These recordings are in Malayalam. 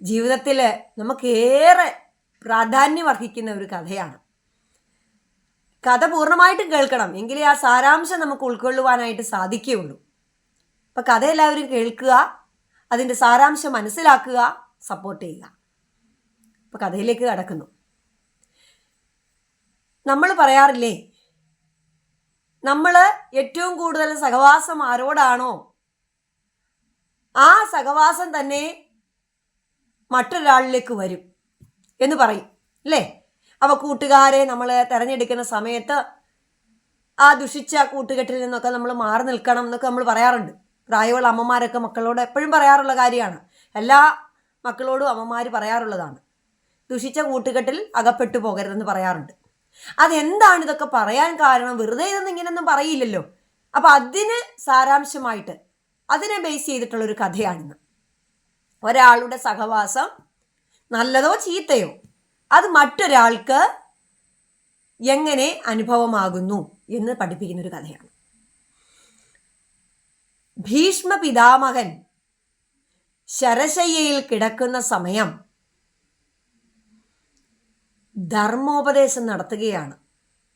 ജീവിതത്തിൽ നമുക്കേറെ പ്രാധാന്യം അർഹിക്കുന്ന ഒരു കഥയാണ്. കഥ പൂർണമായിട്ടും കേൾക്കണം. എങ്കിലേ ആ സാരാംശം നമുക്ക് ഉൾക്കൊള്ളുവാനായിട്ട് സാധിക്കുകയുള്ളൂ. അപ്പം കഥ എല്ലാവരും കേൾക്കുക അതിന്റെ സാരാംശം മനസ്സിലാക്കുക സപ്പോർട്ട് ചെയ്യുക. അപ്പം കഥയിലേക്ക് കടക്കുന്നു. നമ്മൾ പറയാറില്ലേ നമ്മൾ ഏറ്റവും കൂടുതൽ സഹവാസം ആരോടാണോ ആ സഹവാസം തന്നെ മറ്റൊരാളിലേക്ക് വരും എന്ന് പറയും അല്ലേ? അവ കൂട്ടുകാരെ നമ്മൾ തിരഞ്ഞെടുക്കുന്ന സമയത്ത് ആ ദുഷിച്ച കൂട്ടുകെട്ടിൽ നിന്നൊക്കെ നമ്മൾ മാറി നിൽക്കണം എന്നൊക്കെ നമ്മൾ പറയാറുണ്ട്. പ്രായമുള്ള അമ്മമാരൊക്കെ മക്കളോട് എപ്പോഴും പറയാറുള്ള കാര്യമാണ്. എല്ലാ മക്കളോടും അമ്മമാർ പറയാറുള്ളതാണ്. ദുഷിച്ച കൂട്ടുകെട്ടിൽ അകപ്പെട്ടു പോകരുതെന്ന് പറയാറുണ്ട്. അതെന്താണ് ഇതൊക്കെ പറയാൻ കാരണം? വെറുതെ ഇതൊന്നും ഇങ്ങനെയൊന്നും പറയില്ലല്ലോ. അപ്പം അതിന് സാരാംശമായിട്ട് അതിനെ ബേസ് ചെയ്തിട്ടുള്ളൊരു കഥയാണിന്ന് ഒരാളുടെ സഹവാസം നല്ലതോ ചീത്തയോ? അത് മറ്റൊരാൾക്ക് എങ്ങനെ അനുഭവമാകുന്നു എന്ന് പഠിപ്പിക്കുന്ന ഒരു കഥയാണ്. ഭീഷ്മ പിതാമഹൻ ശരശയ്യയിൽ കിടക്കുന്ന സമയം ധർമ്മോപദേശം നടത്തുകയാണ്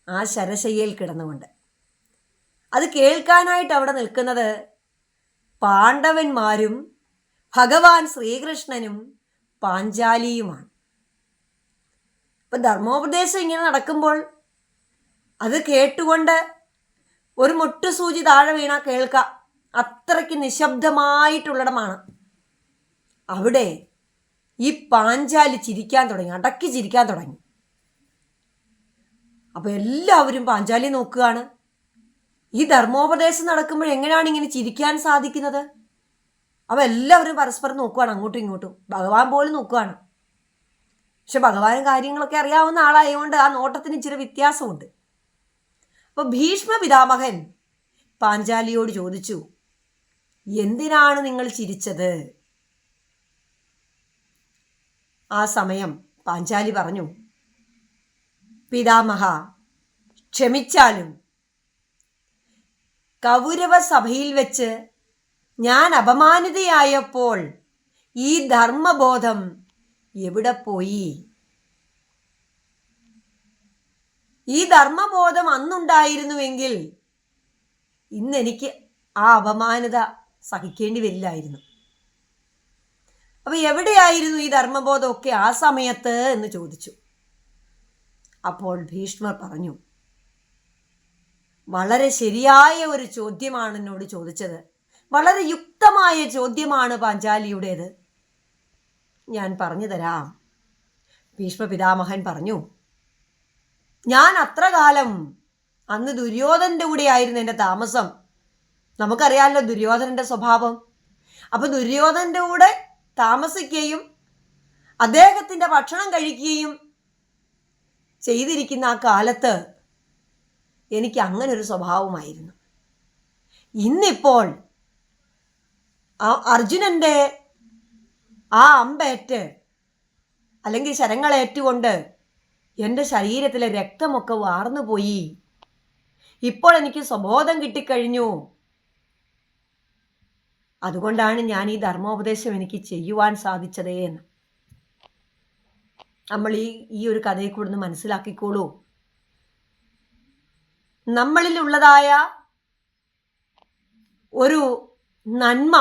ആ ശരശയ്യയിൽ കിടന്നുകൊണ്ട്. അത് കേൾക്കാനായിട്ട് അവിടെ നിൽക്കുന്നത് പാണ്ഡവന്മാരും ഭഗവാൻ ശ്രീകൃഷ്ണനും പാഞ്ചാലിയുമാണ്. ഇപ്പൊ ധർമ്മോപദേശം ഇങ്ങനെ നടക്കുമ്പോൾ അത് കേട്ടുകൊണ്ട് ഒരു മുട്ടുസൂചി താഴെ വീണ കേൾക്ക. അത്രയ്ക്ക് നിശബ്ദമായിട്ടുള്ളിടമാണ്. അവിടെ ഈ പാഞ്ചാലി ചിരിക്കാൻ തുടങ്ങി അടക്കി ചിരിക്കാൻ തുടങ്ങി. അപ്പൊ എല്ലാവരും പാഞ്ചാലി നോക്കുകയാണ്. ഈ ധർമ്മോപദേശം നടക്കുമ്പോൾ എങ്ങനെയാണ് ഇങ്ങനെ ചിരിക്കാൻ സാധിക്കുന്നത്? അവ എല്ലാവരും പരസ്പരം നോക്കുവാണ് അങ്ങോട്ടും ഇങ്ങോട്ടും. ഭഗവാൻ പോലും നോക്കുവാണ്. പക്ഷെ ഭഗവാനും കാര്യങ്ങളൊക്കെ അറിയാവുന്ന ആളായതുകൊണ്ട് ആ നോട്ടത്തിന് ഇച്ചിരി വ്യത്യാസമുണ്ട്. അപ്പൊ ഭീഷ്മ പിതാമഹൻ പാഞ്ചാലിയോട് ചോദിച്ചു എന്തിനാണ് നിങ്ങൾ ചിരിച്ചത്? ആ സമയം പാഞ്ചാലി പറഞ്ഞു പിതാമഹ ക്ഷമിച്ചാലും കൗരവ സഭയിൽ വെച്ച് ഞാൻ അപമാനിതയായപ്പോൾ ഈ ധർമ്മബോധം എവിടെ പോയി? ഈ ധർമ്മബോധം അന്നുണ്ടായിരുന്നുവെങ്കിൽ ഇന്ന് എനിക്ക് ആ അപമാനത സഹിക്കേണ്ടി വരില്ലായിരുന്നു. അപ്പൊ എവിടെയായിരുന്നു ഈ ധർമ്മബോധമൊക്കെ ആ സമയത്ത് എന്ന് ചോദിച്ചു. അപ്പോൾ ഭീഷ്മർ പറഞ്ഞു വളരെ ശരിയായ ഒരു ചോദ്യമാണ് എന്നോട് ചോദിച്ചത്. വളരെ യുക്തമായ ചോദ്യമാണ് പാഞ്ചാലിയുടേത്. ഞാൻ പറഞ്ഞു തരാം. ഭീഷ്മ പിതാമഹൻ പറഞ്ഞു ഞാൻ അത്ര കാലം അന്ന് ദുര്യോധനന്റെ കൂടെ ആയിരുന്നു എന്റെ താമസം. നമുക്കറിയാമല്ലോ ദുര്യോധനന്റെ സ്വഭാവം. അപ്പൊ ദുര്യോധനന്റെ കൂടെ താമസിക്കുകയും അദ്ദേഹത്തിന്റെ ഭക്ഷണം കഴിക്കുകയും ചെയ്തിരിക്കുന്ന ആ കാലത്ത് എനിക്ക് അങ്ങനൊരു സ്വഭാവമായിരുന്നു. ഇന്നിപ്പോൾ ആ അർജുനന്റെ ആ അമ്പേറ്റ് അല്ലെങ്കിൽ ശരങ്ങളേറ്റുകൊണ്ട് എന്റെ ശരീരത്തിലെ രക്തമൊക്കെ വാർന്നു പോയി. ഇപ്പോൾ എനിക്ക് സ്വബോധം കിട്ടിക്കഴിഞ്ഞു. അതുകൊണ്ടാണ് ഞാൻ ഈ ധർമ്മോപദേശം എനിക്ക് ചെയ്യുവാൻ സാധിച്ചതേ എന്ന്. നമ്മൾ ഈ ഈ ഒരു കഥയെ കൂടെ ഒന്ന് മനസ്സിലാക്കിക്കോളൂ. നമ്മളിലുള്ളതായ ഒരു നന്മ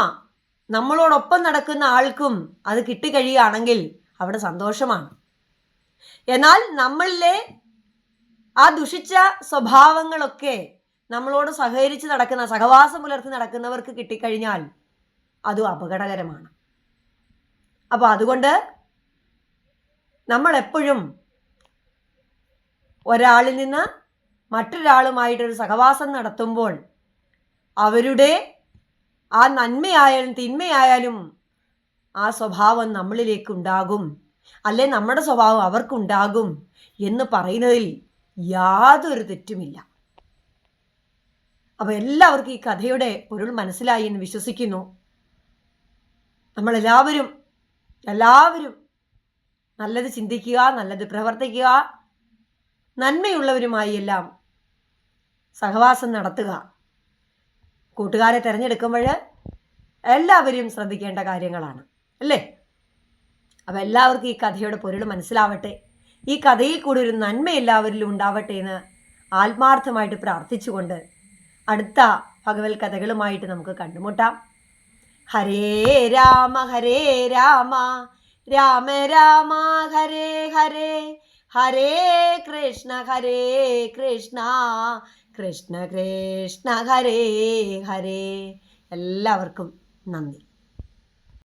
നമ്മളോടൊപ്പം നടക്കുന്ന ആൾക്കും അത് കിട്ടിക്കഴിയുകയാണെങ്കിൽ അവിടെ സന്തോഷമാണ്. എന്നാൽ നമ്മളിലെ ആ ദുഷിച്ച സ്വഭാവങ്ങളൊക്കെ നമ്മളോട് സഹകരിച്ച് നടക്കുന്ന സഹവാസം പുലർത്തി നടക്കുന്നവർക്ക് കിട്ടിക്കഴിഞ്ഞാൽ അതും അപകടകരമാണ്. അപ്പോൾ അതുകൊണ്ട് നമ്മൾ എപ്പോഴും ഒരാളിൽ നിന്ന് മറ്റൊരാളുമായിട്ടൊരു സഹവാസം നടത്തുമ്പോൾ അവരുടെ ആ നന്മയായാലും തിന്മയായാലും ആ സ്വഭാവം നമ്മളിലേക്കുണ്ടാകും. അല്ലെ? നമ്മുടെ സ്വഭാവം അവർക്കുണ്ടാകും എന്ന് പറയുന്നതിൽ യാതൊരു തെറ്റുമില്ല. അപ്പോൾ എല്ലാവർക്കും ഈ കഥയുടെ പൊരുൾ മനസ്സിലായി എന്ന് വിശ്വസിക്കുന്നു. നമ്മളെല്ലാവരും എല്ലാവരും നല്ലത് ചിന്തിക്കുക നല്ലത് പ്രവർത്തിക്കുക നന്മയുള്ളവരുമായി എല്ലാം സഹവാസം നടത്തുക. കൂട്ടുകാരെ തിരഞ്ഞെടുക്കുമ്പോൾ എല്ലാവരും ശ്രദ്ധിക്കേണ്ട കാര്യങ്ങളാണ് അല്ലേ? അപ്പം എല്ലാവർക്കും ഈ കഥയുടെ പൊരുൾ മനസ്സിലാവട്ടെ. ഈ കഥയിൽ കൂടി ഒരു നന്മ എല്ലാവരിലും ഉണ്ടാവട്ടെ എന്ന് ആത്മാർത്ഥമായിട്ട് പ്രാർത്ഥിച്ചുകൊണ്ട് അടുത്ത ഭഗവത് കഥകളുമായിട്ട് നമുക്ക് കണ്ടുമുട്ടാം. ഹരേ രാമ ഹരേ രാമ രാമ രാമ ഹരേ ഹരേ ഹരേ കൃഷ്ണ ഹരേ കൃഷ്ണ കൃഷ്ണ കൃഷ്ണ ഹരേ ഹരേ. എല്ലാവർക്കും നന്ദി.